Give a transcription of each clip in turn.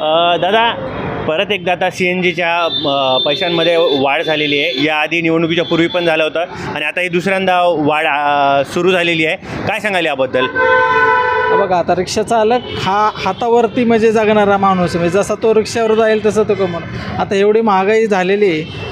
दादा परत एकदा आता सी एन जीच्या पैशांमध्ये वाढ झालेली आहे. याआधी निवडणुकीच्या पूर्वी पण झालं होतं आणि आता ही दुसऱ्यांदा वाढ सुरू झालेली आहे. काय सांगाल याबद्दल? बघा आता रिक्षा चालक हा हातावरती म्हणजे जगणारा माणूस म्हणजे जसा तो रिक्षावर जाईल तसं तो कमवून आता एवढी महागाई झालेली आहे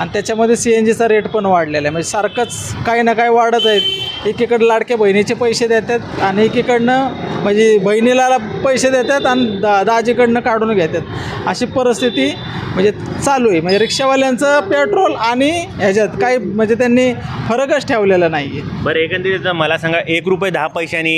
आणि त्याच्यामध्ये सी एन जीचा रेट पण वाढलेला आहे. म्हणजे सारखंच काही ना काही वाढत आहेत एकीकडं लाडक्या बहिणीचे पैसे देतात आणि एकीकडनं म्हणजे बहिणीला पैसे देतात आणि दा दाजीकडनं काढून घेतात. अशी परिस्थिती म्हणजे चालू आहे. म्हणजे रिक्षावाल्यांचं पेट्रोल आणि ह्याच्यात काही म्हणजे त्यांनी फरकच ठेवलेला नाही आहे. बरं एकंदरीत मला सांगा एक रुपये दहा पैशांनी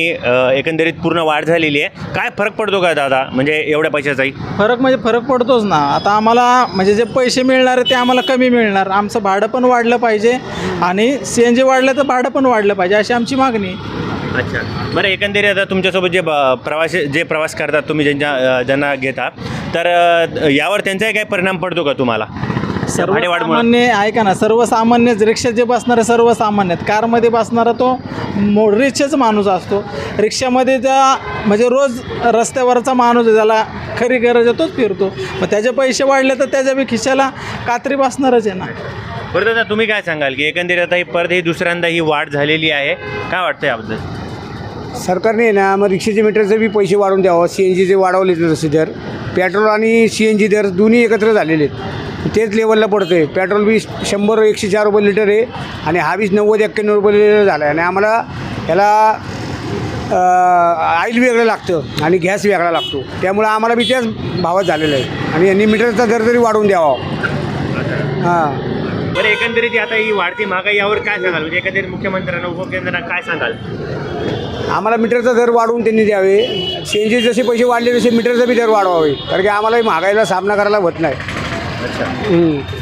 एकंदरीत पूर्ण वाढ झालेली आहे. काय फरक पडतो का दादा? म्हणजे एवढ्या पैशाचाही? फरक म्हणजे फरक पडतोच ना. आता आम्हाला म्हणजे जे पैसे मिळणार आहे ते आम्हाला कमी मिळणार. आमचं भाडं पण वाढलं पाहिजे आणि सी एन जी वाढलं तर भाडं पण वाढलं पाहिजे. म्हणजे अशी आमची मागणी आहे. अच्छा बरं एकंदरीत आता तुमच्यासोबत जे ब- प्रवासी जे प्रवास करतात तुम्ही ज्यांच्या अ, ज्यांना घेता तर अ, यावर त्यांचाही काही परिणाम पडतो का तुम्हाला सर्वसामान्य ऐका ना सर्वसामान्य रिक्षात जे बसणारे सर्वसामान्य आहेत. कारमध्ये बसणारा तो मो रिक्षाच माणूस असतो. रिक्षामध्ये त्या म्हणजे रोज रस्त्यावरचा माणूस आहे त्याला खरी गरज आहे तोच फिरतो. मग त्याचे पैसे वाढले तर त्याच्या बी खिशाला कात्री बसणारच आहे ना. बरं दादा तुम्ही काय सांगाल की एकंदरीत आता ही परत ही दुसऱ्यांदा ही वाढ झालेली आहे? काय वाटतं याबद्दल? सरकारने ना मग रिक्षाचे मीटरचे बी पैसे वाढवून द्यावं. सी एन जीचे वाढवले तसे दर. पेट्रोल आणि सी एन जी दर दोन्ही एकत्र झालेले आहेत. तेच लेवलला पडतं आहे पेट्रोल बी शंभर एकशे चार रुपये लिटर आहे आणि हा बी नव्वद एक्क्याण्णव रुपये लिटर झाला आहे आणि आम्हाला ह्याला ऑइल वेगळं लागतं आणि गॅस वेगळा लागतो. त्यामुळं आम्हाला बी त्याच भावात झालेलं आहे. आणि यांनी मीटरचा दर तरी वाढवून द्यावा. हां. बरं एकंदरीत आता ही वाढती महागाई यावर काय सांगाल? म्हणजे एकंदरीत मुख्यमंत्र्यांना उपमुख्यमंत्र्यांना काय सांगाल? आम्हाला मीटरचा दर वाढवून त्यांनी द्यावे. सी एन जी जसे पैसे वाढले तसे मीटरचा बी दर वाढवावे. कारण की आम्हालाही महागाईला सामना करायला होत नाही. अच्छा हम्म.